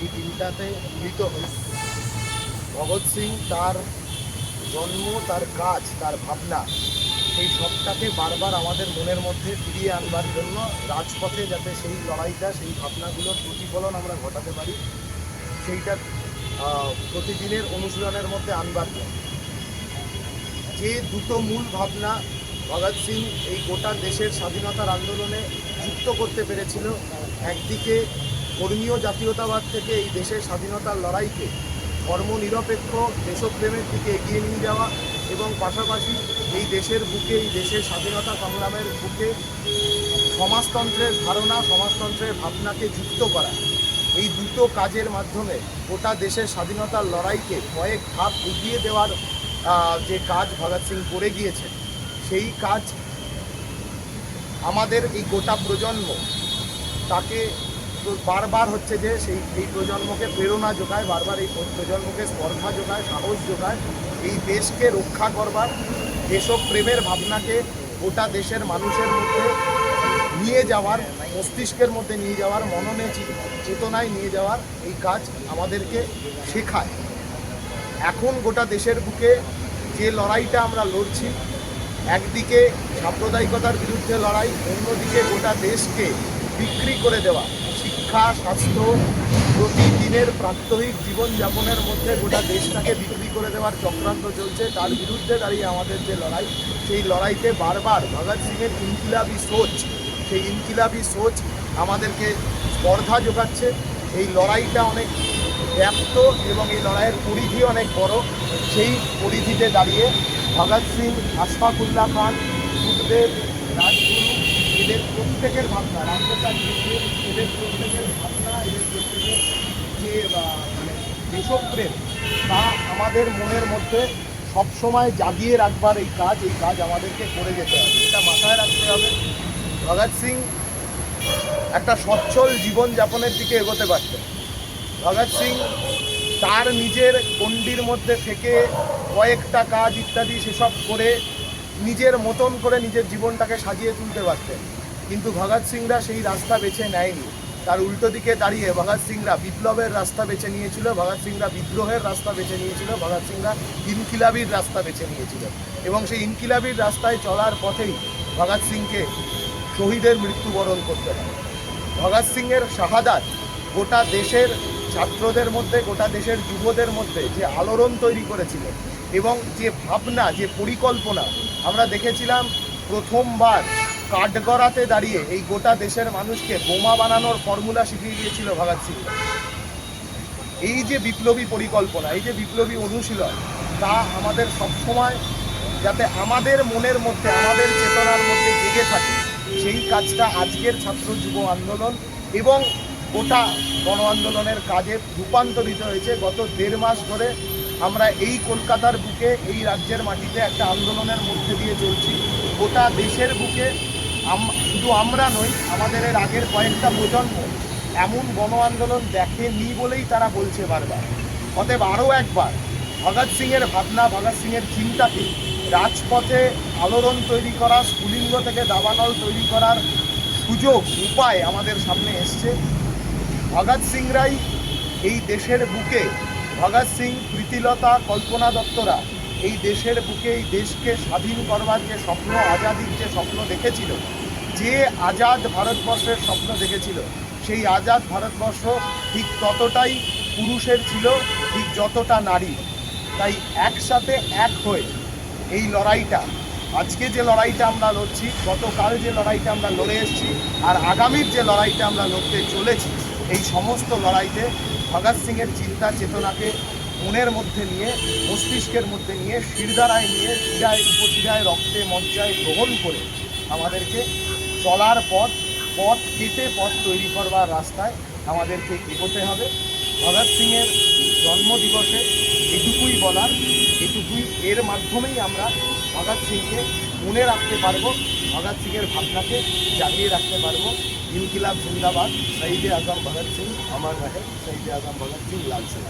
এই দিনটাতে মিলিত হই ভগৎ সিং তার জন্ম, তার কাজ, তার ভাবনা, সেই সবটাকে বারবার আমাদের মনের মধ্যে ফিরিয়ে আনবার জন্য রাজপথে যাতে সেই লড়াইটা, সেই ভাবনাগুলোর প্রতিফলন আমরা ঘটাতে পারি, সেইটা প্রতিদিনের অনুশীলনের মধ্যে আনবার জন্য। যে দুটো মূল ভাবনা ভগৎ সিং এই গোটা দেশের স্বাধীনতার আন্দোলনে যুক্ত করতে পেরেছিল, একদিকে ধর্মীয় জাতীয়তাবাদ থেকে এই দেশের স্বাধীনতার লড়াইকে ধর্মনিরপেক্ষ দেশপ্রেমের দিকে এগিয়ে নিয়ে যাওয়া এবং পাশাপাশি এই দেশের বুকে, এই দেশের স্বাধীনতা সংগ্রামের বুকে সমাজতন্ত্রের ধারণা, সমাজতন্ত্রের ভাবনাকে যুক্ত করা, এই দুটো কাজের মাধ্যমে গোটা দেশের স্বাধীনতার লড়াইকে কয়েক ধাপ এগিয়ে দেওয়ার যে কাজ ভগৎ সিং করে গিয়েছেন, সেই কাজ আমাদের এই গোটা প্রজন্ম তাকে বারবার হচ্ছে যে সেই এই প্রজন্মকে প্রেরণা যোগায়, বারবার এই প্রজন্মকে স্পর্ধা যোগায়, সাহস যোগায়, এই দেশকে রক্ষা করবার, দেশপ্রেমের ভাবনাকে গোটা দেশের মানুষের মধ্যে নিয়ে যাওয়ার, মস্তিষ্কের মধ্যে নিয়ে যাওয়ার, মননে চেতনায় নিয়ে যাওয়ার এই কাজ আমাদেরকে শেখায়। এখন গোটা দেশের বুকে যে লড়াইটা আমরা লড়ছি, একদিকে সাম্প্রদায়িকতার বিরুদ্ধে লড়াই, অন্যদিকে গোটা দেশকে বিক্রি করে দেওয়া। শিক্ষা, স্বাস্থ্য, প্রতিদিনের প্রাত্যহিক জীবনযাপনের মধ্যে গোটা দেশটাকে বিক্রি করে দেওয়ার চক্রান্ত চলছে। তার বিরুদ্ধে দাঁড়িয়ে আমাদের যে লড়াই, সেই লড়াইতে বারবার ভগৎ সিংয়ের ইনকিলাবি সোচ, সেই ইনকিলাবি সোচ আমাদেরকে স্পর্ধা যোগাচ্ছে। এই লড়াইটা অনেক ব্যাপ্ত এবং এই লড়াইয়ের পরিধি অনেক বড়। সেই পরিধিতে দাঁড়িয়ে ভগৎ সিং, আশফাকুল্লাহ খান, সুখদেব, রাজগুরু এদের প্রত্যেকের ভাবনা রাজ্যকাল এদের প্রত্যেকের ভাবনা এদের প্রত্যেকের যে মানে দেশপ্রেম তা আমাদের মনের মধ্যে সবসময় জাগিয়ে রাখবার এই কাজ এই কাজ আমাদেরকে করে যেতে হবে। এটা মাথায় রাখতে হবে। ভগৎ সিং একটা সচ্ছল জীবনযাপনের দিকে এগোতে পারতেন ভগৎ সিং তার নিজের গণ্ডির মধ্যে থেকে কয়েকটা কাজ ইত্যাদি সেসব করে নিজের মতন করে নিজের জীবনটাকে সাজিয়ে তুলতে পারতেন। কিন্তু ভগৎ সিংরা সেই রাস্তা বেছে নেয়নি। তার উল্টো দিকে দাঁড়িয়ে ভগৎ সিংরা বিপ্লবের রাস্তা বেছে নিয়েছিল, ভগৎ সিংরা বিদ্রোহের রাস্তা বেছে নিয়েছিল, ভগৎ সিংরা ইনকিলাবির রাস্তা বেছে নিয়েছিল। এবং সেই ইনকিলাবির রাস্তায় চলার পথেই ভগৎ সিংকে শহীদের মৃত্যুবরণ করতে হয়। ভগৎ সিংয়ের শাহাদাত গোটা দেশের ছাত্রদের মধ্যে, গোটা দেশের যুবদের মধ্যে যে আলোড়ন তৈরি করেছিল এবং যে ভাবনা, যে পরিকল্পনা আমরা দেখেছিলাম প্রথমবার কাঠগড়াতে দাঁড়িয়ে এই গোটা দেশের মানুষকে বোমা বানানোর ফর্মুলা শিখিয়ে গিয়েছিল ভগৎ সিং। এই যে বিপ্লবী পরিকল্পনা, এই যে বিপ্লবী অনুশীলন, তা আমাদের সবসময় যাতে আমাদের মনের মধ্যে, আমাদের চেতনার মধ্যে জেগে থাকে, সেই কাজটা আজকের ছাত্র যুব আন্দোলন এবং গোটা গণ আন্দোলনের কাজে রূপান্তরিত হয়েছে। গত দেড় মাস ধরে আমরা এই কলকাতার বুকে, এই রাজ্যের মাটিতে একটা আন্দোলনের মধ্যে দিয়ে চলছি। গোটা দেশের বুকে শুধু আমরা নই, আমাদের এর আগের কয়েকটা প্রজন্ম এমন গণ আন্দোলন দেখেনি বলেই তারা বলছে বারবার। অতএব আরও একবার ভগৎ সিংয়ের ভাবনা, ভগৎ সিংয়ের চিন্তাকে রাজপথে আলোড়ন তৈরি করা স্ফুলিঙ্গ থেকে দাবানল তৈরি করার সুযোগ, উপায় আমাদের সামনে এসছে। ভগৎ সিংরাই এই দেশের বুকে, ভগৎ সিং, প্রীতিলতা, কল্পনা দত্তরা এই দেশের বুকে, এই দেশকে স্বাধীন করবার যে স্বপ্ন, আজাদির যে স্বপ্ন দেখেছিল, যে আজাদ ভারতবর্ষের স্বপ্ন দেখেছিল, সেই আজাদ ভারতবর্ষ ঠিক ততটাই পুরুষের ছিল, ঠিক যতটা নারী। তাই একসাথে এক হয়ে এই লড়াইটা, আজকে যে লড়াইটা আমরা লড়ছি, গতকাল যে লড়াইটা আমরা লড়ে এসেছি, আর আগামীর যে লড়াইটা আমরা লড়তে চলেছি, এই সমস্ত লড়াইতে ভগৎ সিংয়ের চিন্তা, চেতনাকে মনের মধ্যে নিয়ে, মস্তিষ্কের মধ্যে নিয়ে শিরদারায় নিয়ে, শিরায় উপশিরায়, রক্তে মজ্জায় গ্রহণ করে আমাদেরকে চলার পথ পথ কেটে পথ তৈরি করবার রাস্তায় আমাদেরকে এগোতে হবে। ভগৎ সিংয়ের জন্মদিবসে এটুকুই বলার, এটুকুই এর মাধ্যমেই আমরা ভগৎ সিংকে মনে রাখতে পারব, ভগৎ সিংয়ের ভাবনাকে জাগিয়ে রাখতে পারব। ইনকিলাব জিন্দাবাদ। শহীদে আজম ভগৎ সিং, আমার রহে শহীদে আজম ভগৎ সিং লাল সিং